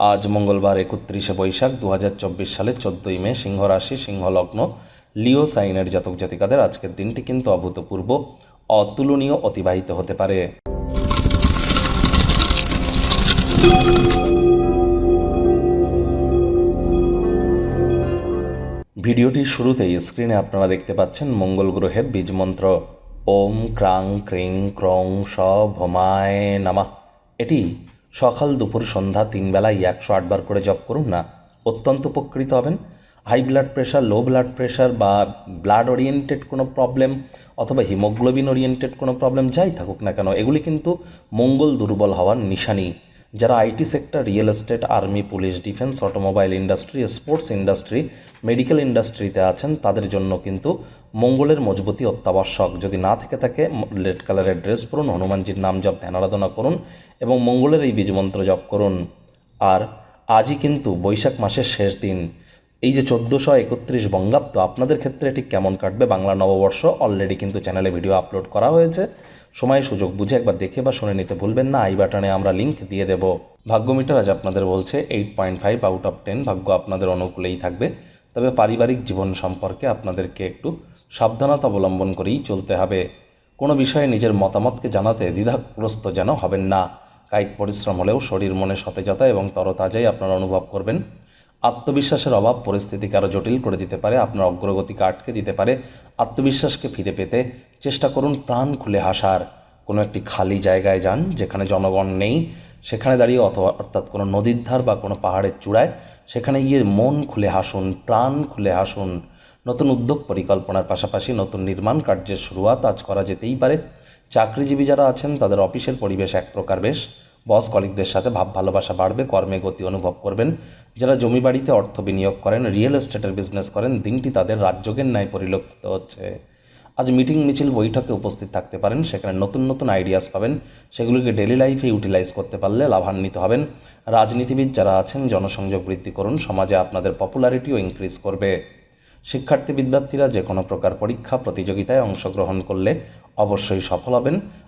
আজ মঙ্গলবার একত্রিশে বৈশাখ দু সালের চোদ্দই মে সিংহ রাশি সিংহ লগ্ন লিও সাইনের জাতক জাতিকাদের আজকের দিনটি কিন্তু অভূতপূর্ব, অতুলনীয়, অতিবাহিত হতে পারে। ভিডিওটির শুরুতেই স্ক্রিনে আপনারা দেখতে পাচ্ছেন মঙ্গল গ্রহের বীজ মন্ত্র। ওম ক্রাং ক্রিং ক্রং স ভমায় নামা। এটি সকাল দুপুর সন্ধ্যা তিন বেলায় একশো আটবার করে জপ করুন না, অত্যন্ত উপকৃত হবেন। High blood pressure, low blood pressure বা ব্লাড ওরিয়েন্টেড কোনো প্রবলেম অথবা হিমোগ্লোবিন ওরিয়েন্টেড কোনো প্রবলেম যাই থাকুক না কেন, এগুলি কিন্তু মঙ্গল দুর্বল হওয়ার নিশানি। যারা IT sector, real estate, army, police, defence, automobile industry, sports industry, medical ইন্ডাস্ট্রিতে আছেন, তাদের জন্য কিন্তু মঙ্গলের মজবুতি অত্যাবশ্যক। যদি না থেকে থাকে রেড কালারের ড্রেস পরুন, হনুমানজির নাম জপ, ধ্যান আরাধনা করুন এবং মঙ্গলের এই বীজমন্ত্র জপ করুন। আর আজই কিন্তু বৈশাখ মাসের শেষ দিন। এই যে চোদ্দোশো একত্রিশ বঙ্গাব্দ, আপনাদের ক্ষেত্রে এটি কেমন কাটবে বাংলা নববর্ষ? অলরেডি কিন্তু চ্যানেলে ভিডিও আপলোড করা হয়েছে। সময় সুযোগ বুঝে একবার দেখে বা শুনে নিতে ভুলবেন না। আই বাটনে আমরা লিঙ্ক দিয়ে দেব। ভাগ্য মিটার আজ আপনাদের বলছে eight point five out of ten ভাগ্য আপনাদের অনুকূলেই থাকবে। তবে পারিবারিক জীবন সম্পর্কে আপনাদেরকে একটু সাবধানতা অবলম্বন করেই চলতে হবে। কোনো বিষয়ে নিজের মতামতকে জানাতে দ্বিধাগ্রস্ত যেন হবেন না। কায়িক পরিশ্রম হলেও শরীর মনে সতেজতা এবং তরতাজাই আপনারা অনুভব করবেন। আত্মবিশ্বাসের অভাব পরিস্থিতিকে আরও জটিল করে দিতে পারে, আপনার অগ্রগতিকে আটকে দিতে পারে। আত্মবিশ্বাসকে ফিরে পেতে চেষ্টা করুন প্রাণ খুলে হাসার। কোনো একটি খালি জায়গায় যান যেখানে জনগণ নেই, সেখানে দাঁড়িয়ে অথবা অর্থাৎ কোনো নদীর ধার বা কোনো পাহাড়ের চূড়ায়, সেখানে গিয়ে মন খুলে হাসুন, প্রাণ খুলে হাসুন। নতুন উদ্যোগ পরিকল্পনার পাশাপাশি নতুন নির্মাণ কার্যের শুরুয়াত আজ করা যেতেই পারে। চাকরিজীবী যারা আছেন, তাদের অফিসের পরিবেশ এক প্রকার বেশ। বস কলিকদের সাথে ভাব ভালোবাসা বাড়বে, কর্মে গতি অনুভব করবেন। যারা জমি বাড়িতে অর্থ বিনিয়োগ করেন, রিয়েল এস্টেটের বিজনেস করেন, দিনটি তাদের রাজযোগের ন্যায় পরিলক্ষিত হচ্ছে। আজ মিটিং মিছিল বৈঠকে উপস্থিত থাকতে পারেন, সেখানে নতুন নতুন আইডিয়াস পাবেন। সেগুলিকে ডেলি লাইফে ইউটিলাইজ করতে পারলে লাভান্বিত হবেন। রাজনীতিবিদ যারা আছেন, জনসংযোগ বৃদ্ধি করুন, সমাজে আপনাদের পপুলারিটিও ইনক্রিজ করবে। শিক্ষার্থী বিদ্যার্থীরা যে কোনো প্রকার পরীক্ষা, প্রতিযোগিতায় অংশগ্রহণ করলে অবশ্যই সফল হবেন।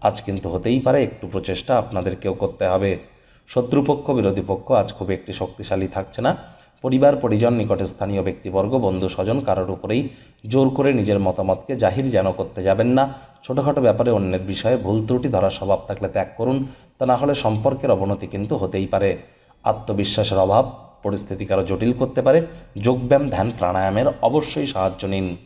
আজ কিন্তু হতেই পারে একটু প্রচেষ্টা আপনাদেরকেও করতে হবে। শত্রুপক্ষ বিরোধী পক্ষ আজ খুব একটি শক্তিশালী থাকছে না। পরিবার, পরিজন, নিকটে স্থানীয় ব্যক্তিবর্গ, বন্ধু, স্বজন কারোর উপরেই জোর করে নিজের মতামতকে জাহির যেন করতে যাবেন না। ছোটোখাটো ব্যাপারে অন্যের বিষয়ে ভুল ত্রুটি, ধরার স্বভাব থাকলে ত্যাগ করুন। তা না হলে সম্পর্কের অবনতি কিন্তু হতেই পারে। আত্মবিশ্বাসের অভাব পরিস্থিতিকে আরও জটিল করতে পারে। যোগব্যায়াম, ধ্যান, প্রাণায়ামের অবশ্যই সাহায্য নিন।